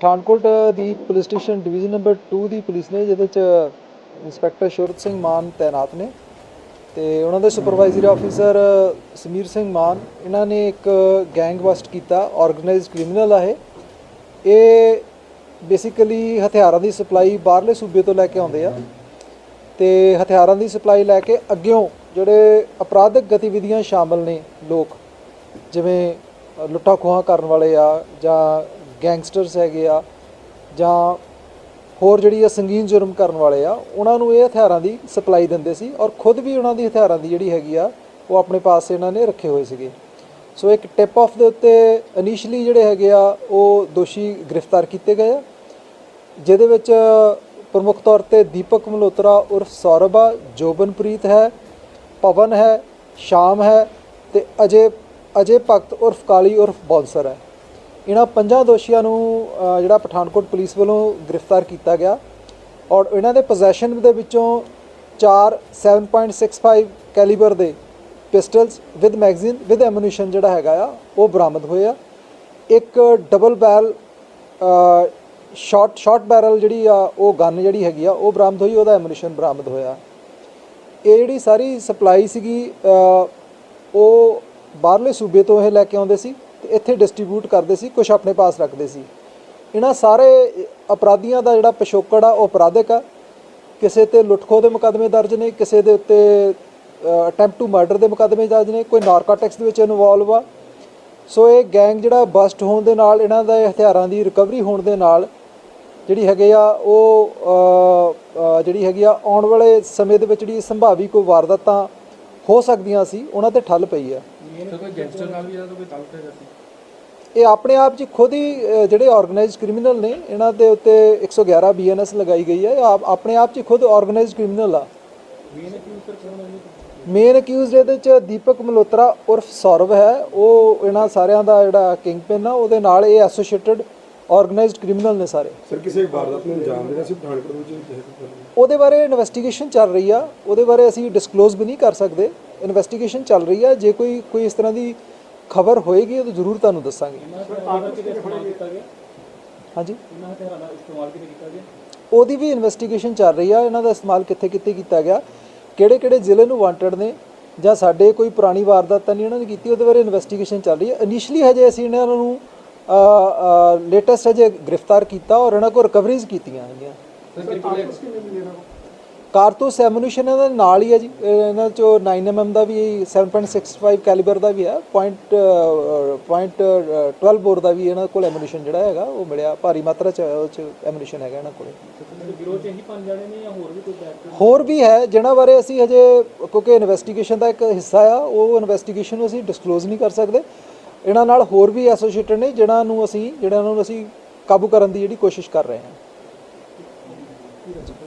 ਪਠਾਨਕੋਟ ਦੀ police station division number 2 ਦੀ police ਨੇ ਜਿਹਦੇ ਚ ਇੰਸਪੈਕਟਰ ਸ਼ੁਰਤ ਸਿੰਘ ਮਾਨ ਤਾਇਨਾਤ ਨੇ ਤੇ ਉਹਨਾਂ ਦੇ ਸੁਪਰਵਾਈਜ਼ਰੀ ਆਫੀਸਰ ਸਮੀਰ ਸਿੰਘ ਮਾਨ ਇਹਨਾਂ ਨੇ ਇੱਕ ਗੈਂਗ ਬਸਟ ਕੀਤਾ ਆਰਗੇਨਾਈਜ਼ਡ ਕ੍ਰਿਮੀਨਲ ਆ ਇਹ। ਇਹ ਬੇਸਿਕਲੀ ਹਥਿਆਰਾਂ ਦੀ ਸਪਲਾਈ ਬਾਹਰਲੇ ਸੂਬੇ ਤੋਂ ਲੈ ਕੇ ਆਉਂਦੇ ਆ ਤੇ ਹਥਿਆਰਾਂ ਦੀ ਸਪਲਾਈ ਲੈ ਕੇ ਅੱਗਿਓਂ ਜਿਹੜੇ ਅਪਰਾਧਿਕ ਗਤੀਵਿਧੀਆਂ ਸ਼ਾਮਲ ਨੇ ਲੋਕ ਜਿਵੇਂ ਲੁੱਟਾਂ ਖੋਹਾਂ ਕਰਨ ਵਾਲੇ ਆ ਜਾਂ ਗੈਂਗਸਟਰਸ ਹੈਗੇ ਆ ਜਾਂ ਹੋਰ ਜਿਹੜੀ ਆ ਸੰਗੀਨ ਜੁਰਮ ਕਰਨ ਵਾਲੇ ਆ, ਉਹਨਾਂ ਨੂੰ ਇਹ ਹਥਿਆਰਾਂ ਦੀ ਸਪਲਾਈ ਦਿੰਦੇ ਸੀ ਔਰ ਖੁਦ ਵੀ ਉਹਨਾਂ ਦੀ ਹਥਿਆਰਾਂ ਦੀ ਜਿਹੜੀ ਹੈਗੀ ਆ, ਉਹ ਆਪਣੇ ਪਾਸ ਇਹਨਾਂ ਨੇ ਰੱਖੇ ਹੋਏ ਸੀਗੇ। ਸੋ ਇੱਕ ਟਿਪ ਆਫ ਦੇ ਉੱਤੇ ਇਨੀਸ਼ੀਅਲੀ ਜਿਹੜੇ ਹੈਗੇ ਆ, ਉਹ ਦੋਸ਼ੀ ਗ੍ਰਿਫਤਾਰ ਕੀਤੇ ਗਏ ਆ, ਜਿਹਦੇ ਵਿੱਚ ਪ੍ਰਮੁੱਖ ਤੌਰ ਤੇ ਦੀਪਕ ਮਲਹੋਤਰਾ ਉਰਫ ਸੌਰਭ ਆ ਜੋਬਨਪ੍ਰੀਤ ਹੈ, ਪਵਨ ਹੈ, ਸ਼ਾਮ ਹੈ ਤੇ ਅਜੇ ਅਜੇ ਭਗਤ ਉਰਫ ਕਾਲੀ ਉਰਫ ਬੌਂਸਰ ਹੈ। ਇਹਨਾਂ ਪੰਜਾਂ ਦੋਸ਼ੀਆਂ ਨੂੰ ਜਿਹੜਾ ਪਠਾਨਕੋਟ ਪੁਲਿਸ ਵੱਲੋਂ ਗ੍ਰਿਫਤਾਰ ਕੀਤਾ ਗਿਆ ਔਰ ਇਹਨਾਂ ਦੇ ਪੋਜੈਸ਼ਨ ਦੇ ਵਿੱਚੋਂ 4 7.65 ਕੈਲੀਬਰ ਦੇ pistols with magazine with ammunition ਜਿਹੜਾ ਹੈਗਾ ਆ, ਉਹ ਬਰਾਮਦ ਹੋਏ ਆ। ਇੱਕ double barrel short short barrel ਜਿਹੜੀ ਆ, ਉਹ ਗਨ ਜਿਹੜੀ ਹੈਗੀ ਆ, ਉਹ ਬਰਾਮਦ ਹੋਈ, ਉਹਦਾ ਐਮੂਨੀਸ਼ਨ ਬਰਾਮਦ ਹੋਇਆ। ਇਹ ਜਿਹੜੀ ਸਾਰੀ ਸਪਲਾਈ ਸੀਗੀ ਉਹ ਬਾਹਰਲੇ ਸੂਬੇ ਤੋਂ ਇਹ ਲੈ ਕੇ ਆਉਂਦੇ ਸੀ। ਇੱਥੇ ਡਿਸਟ੍ਰੀਬਿਊਟ ਕਰਦੇ ਸੀ ਕੁਝ ਆਪਣੇ ਪਾਸ ਰੱਖਦੇ ਸੀ। ਇਹਨਾਂ ਸਾਰੇ ਅਪਰਾਧੀਆਂ ਦਾ ਜਿਹੜਾ ਪਿਛੋਕੜ ਆ, ਉਹ ਅਪਰਾਧਿਕ ਆ। ਕਿਸੇ ਤੇ ਲੁੱਟਖੋ ਦੇ ਮੁਕੱਦਮੇ ਦਰਜ ਨੇ, ਕਿਸੇ ਦੇ ਉੱਤੇ ਅਟੈਂਪਟ ਟੂ ਮਰਡਰ ਦੇ ਮੁਕੱਦਮੇ ਦਰਜ ਨੇ, ਕੋਈ ਨਾਰਕੋਟਿਕਸ ਦੇ ਵਿੱਚ ਇਨਵੋਲਵ ਆ। ਸੋ ਇਹ ਗੈਂਗ ਜਿਹੜਾ ਬਸਟ ਹੋਣ ਦੇ ਨਾਲ, ਇਹਨਾਂ ਦਾ ਹਥਿਆਰਾਂ ਦੀ ਰਿਕਵਰੀ ਹੋਣ ਦੇ ਨਾਲ, ਜਿਹੜੀ ਹੈਗੇ ਆ, ਉਹ ਜਿਹੜੀ ਹੈਗੀ ਆ, ਆਉਣ ਵਾਲੇ ਸਮੇਂ ਦੇ ਵਿੱਚ ਜਿਹੜੀ ਸੰਭਾਵੀ ਕੋਈ ਵਾਰਦਾਤਾਂ ਹੋ ਸਕਦੀਆਂ ਸੀ ਉਹਨਾਂ ਤੇ ਠੱਲ ਪਈ ਆ ਕੋਈ ਗੈਂਗਸਟਰ ਨਾਲ ਵੀ ਇਹਦਾ ਕੋਈ ਤਾਲੁਕ ਹੈਗਾ ਸੀ? ਇਹ ਆਪਣੇ ਆਪ 'ਚ ਖੁਦ ਹੀ ਅ, ਜਿਹੜੇ ਆਰਗੇਨਾਈਜ਼ਡ ਕ੍ਰਿਮੀਨਲ ਨੇ ਇਹਨਾਂ ਦੇ ਉੱਤੇ 111 ਬੀਐਨਐਸ ਲਗਾਈ ਗਈ ਹੈ। ਇਹ ਆਪ- ਆਪਣੇ ਆਪ 'ਚ ਹੀ ਖੁਦ ਆਰਗੇਨਾਈਜ਼ਡ ਕ੍ਰਿਮੀਨਲ ਆ। ਮੇਨ ਅਕਿਊਜ਼ਡ ਇਹਦੇ 'ਚ ਦੀਪਕ ਮਲਹੋਤਰਾ ਉਰਫ ਸੌਰਵ ਹੈ। ਉਹ ਇਹਨਾਂ ਸਾਰਿਆਂ ਦਾ ਜਿਹੜਾ ਕਿੰਗ ਪਿਨ ਆ ਉਹਦੇ ਨਾਲ ਇਹ ਐਸੋਸੀਏਟਡ ਆਰਗੇਨਾਈਜ਼ਡ ਕ੍ਰਿਮੀਨਲ ਨੇ ਸਾਰੇ। ਸਰ ਕਿਸੇ ਵਾਰਦਾਤ ਨੂੰ ਅੰਜਾਮ ਦੇਣਾ ਸੀ ਪਠਾਨਕੋਟ ਵਿੱਚ? ਉਹਦੇ ਬਾਰੇ ਇਨਵੈਸਟੀਗੇਸ਼ਨ ਚੱਲ ਰਹੀ ਆ। ਉਹਦੇ ਬਾਰੇ ਅਸੀਂ ਡਿਸਕਲੋਜ਼ ਵੀ ਨਹੀਂ ਕਰ ਸਕਦੇ। ਇਨਵੈਸਟੀਗੇਸ਼ਨ ਚੱਲ ਰਹੀ ਆ। ਜੇ ਕੋਈ ਕੋਈ ਇਸ ਤਰ੍ਹਾਂ ਦੀ ਖਬਰ ਹੋਏਗੀ ਤਾਂ ਜ਼ਰੂਰ ਤੁਹਾਨੂੰ ਦੱਸਾਂਗੇ। ਹਾਂਜੀ? ਇਹਨਾਂ ਹਥਿਆਰਾਂ ਦਾ ਇਸਤੇਮਾਲ ਕਿਤੇ ਕੀਤਾ ਗਿਆ? ਉਹਦੀ ਵੀ ਇਨਵੈਸਟੀਗੇਸ਼ਨ ਚੱਲ ਰਹੀ ਆ। ਇਹਨਾਂ ਦਾ ਇਸਤੇਮਾਲ ਕਿੱਥੇ ਕਿੱਥੇ ਕੀਤਾ ਗਿਆ? ਕਿਹੜੇ ਕਿਹੜੇ ਜ਼ਿਲ੍ਹੇ ਨੂੰ ਵਾਂਟਡ ਨੇ? ਜਾਂ ਸਾਡੇ ਕੋਈ ਪੁਰਾਣੀ ਵਾਰਦਾਤ ਤਾਂ ਨਹੀਂ ਇਹਨਾਂ ਨੇ ਕੀਤੀ? ਉਹਦੇ ਬਾਰੇ ਇਨਵੈਸਟੀਗੇਸ਼ਨ ਚੱਲ ਰਹੀ ਹੈ ਇਨੀਸ਼ੀਅਲੀ ਹਜੇ ਅਸੀਂ ਇਹਨਾਂ ਨੂੰ ਲੇਟੈਸਟ ਹਜੇ ਗ੍ਰਿਫਤਾਰ ਕੀਤਾ ਔਰ ਇਹਨਾਂ ਕੋਲ ਰਿਕਵਰੀਜ਼ ਕੀਤੀਆਂ ਹੈਗੀਆਂ। ਕਾਰਤੂਸ ਐਮੂਨੀਸ਼ਨ ਇਹਨਾਂ ਦੇ ਨਾਲ ਹੀ ਹੈ ਜੀ। ਇਹ ਇਹਨਾਂ ਚੋਂ 9mm ਦਾ ਵੀ 7.65 ਕੈਲੀਬਰ ਦਾ ਵੀ ਹੈ। ਪੁਆਇੰਟ ਪੁਆਇੰਟ 12 ਬੋਰ ਦਾ ਵੀ ਇਹਨਾਂ ਕੋਲ ਐਮੂਨੀਸ਼ਨ ਜਿਹੜਾ ਹੈਗਾ ਉਹ ਮਿਲਿਆ। ਭਾਰੀ ਮਾਤਰਾ ਚ ਉਹ ਚ ਐਮੂਨੀਸ਼ਨ ਹੈਗਾ ਇਹਨਾਂ ਕੋਲੇ। ਤੇ ਗਿਰੋਹ ਚ ਇਹੀ ਪੰਜ ਜਾਣੇ ਨੇ ਜਾਂ ਹੋਰ ਵੀ ਕੋਈ ਬੈਕ ਹੋਰ ਵੀ ਹੈ ਜਿਨ੍ਹਾਂ ਬਾਰੇ ਅਸੀਂ ਹਜੇ ਕਿਉਂਕਿ ਇਨਵੈਸਟੀਗੇਸ਼ਨ ਦਾ ਇੱਕ ਹਿੱਸਾ ਆ ਉਹ ਇਨਵੈਸਟੀਗੇਸ਼ਨ ਨੂੰ ਅਸੀਂ ਡਿਸਕਲੋਜ਼ ਨਹੀਂ ਕਰ ਸਕਦੇ। ਇਹਨਾਂ ਨਾਲ ਹੋਰ ਵੀ ਐਸੋਸੀਏਟਡ ਨੇ ਜਿਨ੍ਹਾਂ ਨੂੰ ਅਸੀਂ ਜਿਹੜਾ ਨੂੰ ਅਸੀਂ ਕਾਬੂ ਕਰਨ ਦੀ ਜਿਹੜੀ ਕੋਸ਼ਿਸ਼ ਕਰ ਰਹੇ ਹਾਂ।